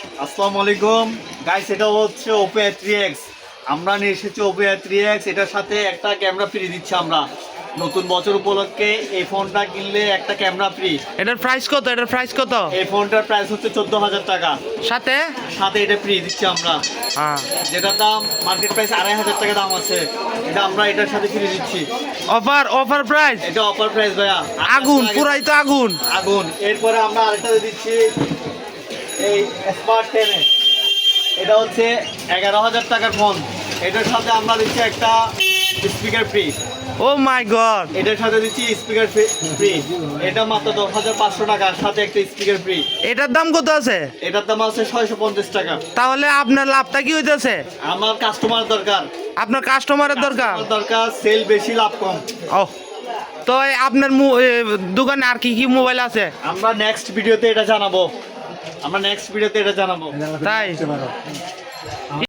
আসসালামু আলাইকুম গাইস এটা হচ্ছে ওপো থ্রি এক্স আমরা নিয়ে এসেছি ওপো থ্রি এক্স এটার সাথে একটা ক্যামেরা ফ্রি দিচ্ছি আমরা। নতুন বছর উপলক্ষে এই ফোনটা কিনলে একটা ক্যামেরা ফ্রি এটার প্রাইস কত? এটার প্রাইস কত? এই ফোনটার প্রাইস হচ্ছে চোদ্দ হাজার টাকা। সাথে? সাথে এটা ফ্রি দিচ্ছি আমরা। হ্যাঁ। যেটার দাম মার্কেট প্রাইস আড়াই হাজার টাকা দাম আছে। এটা আমরা এটার সাথে ফ্রি দিচ্ছি। অফার অফার প্রাইস এটা অফার প্রাইস ভাইয়া। আগুন পুরাই তো আগুন। আগুন। এরপরে আমরা আরেকটা দিচ্ছি এই স্মার্ট টেনে এটা হচ্ছে এগারো হাজার টাকার ফোন এটার সাথে আমরা দিচ্ছি একটা speaker free oh my god এটার সাথে দিচ্ছি স্পিকার ফ্রি এটা মাত্র দশ হাজার পাঁচশো টাকার সাথে একটা স্পিকার ফ্রি এটার দাম কত আছে? এটার দাম আছে ছয়শো পঞ্চাশ টাকা। তাহলে আপনার লাভটা কি হইতেছে? আমার কাস্টমার দরকার। আপনার কাস্টমারের দরকার? দরকার সেল বেশি লাভ কম। ও তো এই আপনার দোকানে আর কি কি মোবাইল আছে? আমরা নেক্সট ভিডিওতে এটা জানাব। আমরা নেক্সট ভিডিওতে এটা জানাব। তাই?